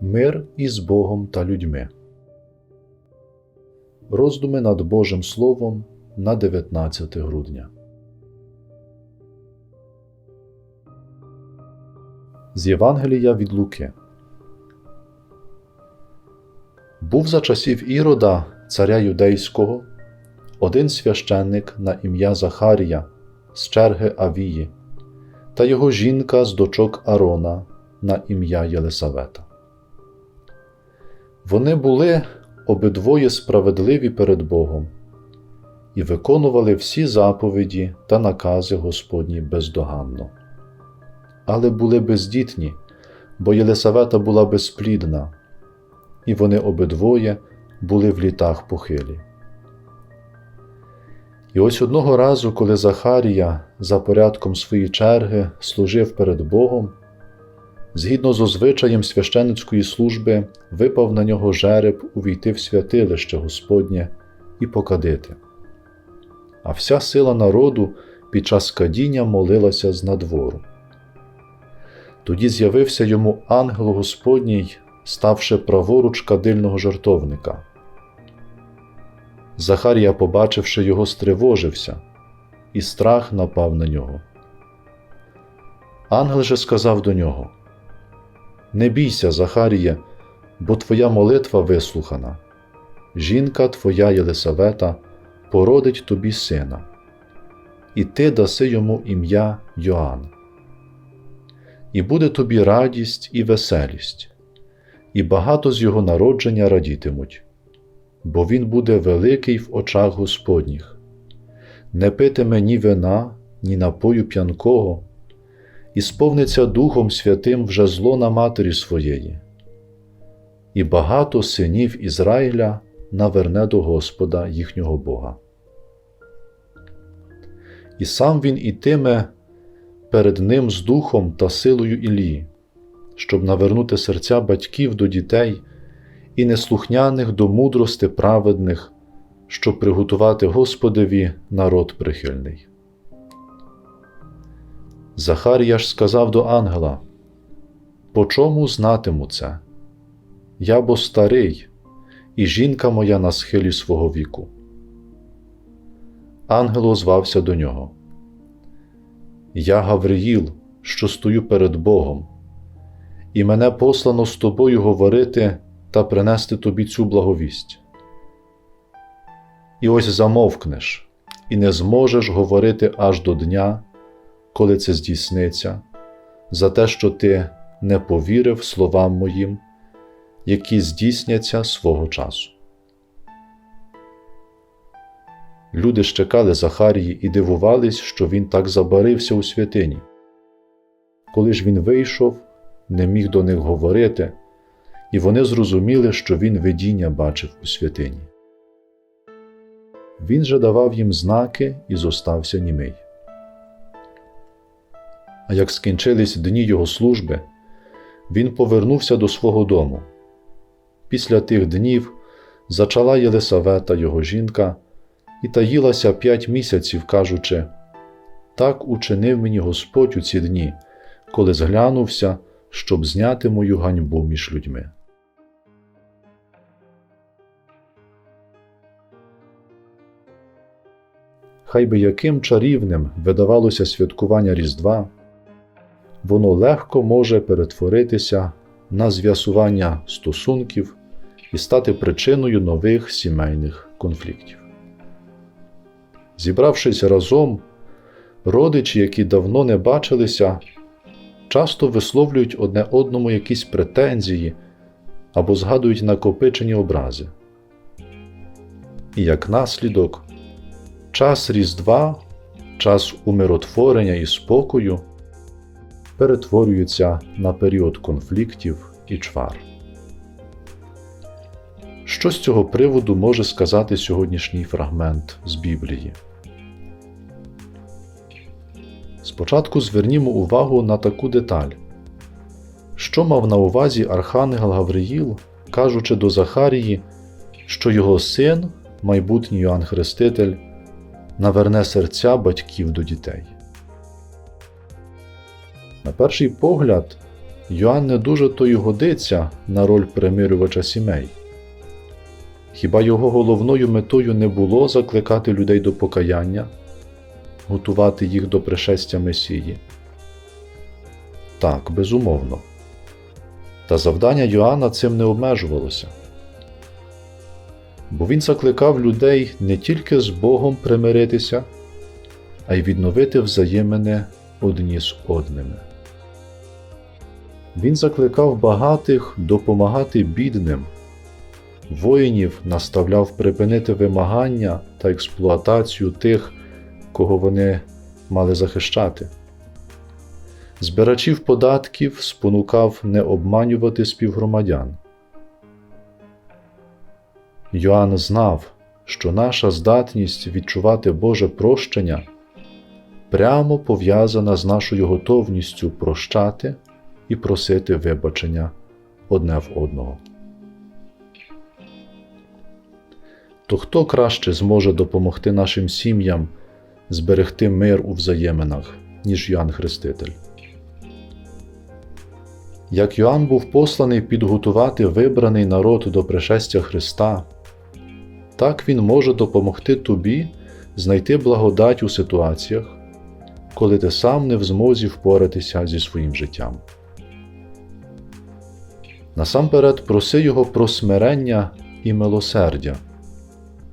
Мир із Богом та людьми. Роздуми над Божим Словом на 19 грудня. З Євангелія від Луки. Був за часів Ірода, царя юдейського, один священник на ім'я Захарія з черги Авії, та його жінка з дочок Арона на ім'я Єлисавета. Вони були обидвоє справедливі перед Богом і виконували всі заповіді та накази Господні бездоганно. Але були бездітні, бо Єлисавета була безплідна, і вони обидвоє були в літах похилі. І ось одного разу, коли Захарія за порядком своєї черги служив перед Богом, згідно з озвичаєм священицької служби, випав на нього жереб увійти в святилище Господнє і покадити. А вся сила народу під час кадіння молилася з надвору. Тоді з'явився йому ангел Господній, ставши праворуч кадильного жартовника. Захарія, побачивши його, стривожився, і страх напав на нього. Ангел же сказав до нього: Не бійся, Захаріє, бо твоя молитва вислухана. Жінка твоя Єлисавета породить тобі сина, і ти даси йому ім'я Йоанн. І буде тобі радість і веселість, і багато з його народження радітимуть бо він буде великий в очах Господніх, не питиме ні вина, ні напою п'янкого, і сповниться Духом Святим вже зло на матері своєї, і багато синів Ізраїля наверне до Господа їхнього Бога. І сам він ітиме перед ним з духом та силою Ілії, щоб навернути серця батьків до дітей і неслухняних до мудрости праведних, щоб приготувати Господеві народ прихильний. Захарія ж сказав до ангела: По чому знатиму це? Я бо старий, і жінка моя на схилі свого віку. Ангел озвався до нього. Я Гавриїл, що стою перед Богом, і мене послано з тобою говорити та принести тобі цю благовість. І ось замовкнеш, і не зможеш говорити аж до дня, коли це здійсниться, за те, що ти не повірив словам моїм, які здійсняться свого часу. Люди ж чекали Захарії і дивувались, що він так забарився у святині. Коли ж він вийшов, не міг до них говорити і вони зрозуміли, що він видіння бачив у святині. Він же давав їм знаки і зостався німий. А як скінчились дні його служби, він повернувся до свого дому. Після тих днів зачала Єлисавета його жінка і таїлася п'ять місяців, кажучи Так учинив мені Господь у ці дні, коли зглянувся, щоб зняти мою ганьбу між людьми. Хай би яким чарівним видавалося святкування Різдва, воно легко може перетворитися на зв'ясування стосунків і стати причиною нових сімейних конфліктів. Зібравшись разом, родичі, які давно не бачилися, часто висловлюють одне одному якісь претензії або згадують накопичені образи. І як наслідок, час Різдва, час умиротворення і спокою перетворюється на період конфліктів і чвар. Що з цього приводу може сказати сьогоднішній фрагмент з Біблії? Спочатку звернімо увагу на таку деталь, що мав на увазі Архангел Гавриїл, кажучи до Захарії, що його син, майбутній Йоанн Хреститель, наверне серця батьків до дітей. На перший погляд, Йоанн не дуже то й годиться на роль примирювача сімей. Хіба його головною метою не було закликати людей до покаяння, готувати їх до пришестя Месії? Так, безумовно. Та завдання Йоанна цим не обмежувалося. Бо він закликав людей не тільки з Богом примиритися, а й відновити взаємини одні з одними. Він закликав багатих допомагати бідним, воїнів наставляв припинити вимагання та експлуатацію тих, кого вони мали захищати. Збирачів податків спонукав не обманювати співгромадян. Йоанн знав, що наша здатність відчувати Боже прощення прямо пов'язана з нашою готовністю прощати і просити вибачення одне в одного. То хто краще зможе допомогти нашим сім'ям зберегти мир у взаєминах, ніж Йоанн Хреститель? Як Йоанн був посланий підготувати вибраний народ до пришестя Христа, так він може допомогти тобі знайти благодать у ситуаціях, коли ти сам не в змозі впоратися зі своїм життям. Насамперед проси Його про смирення і милосердя,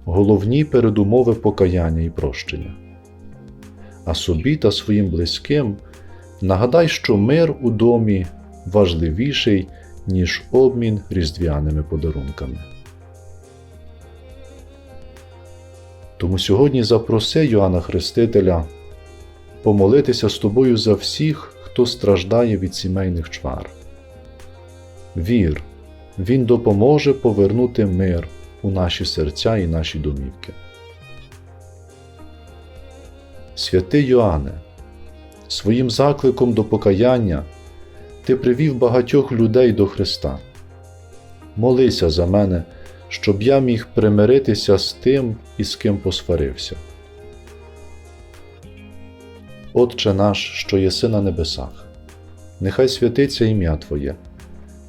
головні передумови покаяння і прощення. А собі та своїм близьким нагадай, що мир у домі важливіший, ніж обмін різдвяними подарунками. Тому сьогодні запроси Йоанна Хрестителя помолитися з тобою за всіх, хто страждає від сімейних чвар. Вір, Він допоможе повернути мир у наші серця і наші домівки. Святий Йоанне, своїм закликом до покаяння ти привів багатьох людей до Христа. Молися за мене, щоб я міг примиритися з тим, із ким посварився. Отче наш, що єси на небесах, нехай святиться ім'я Твоє,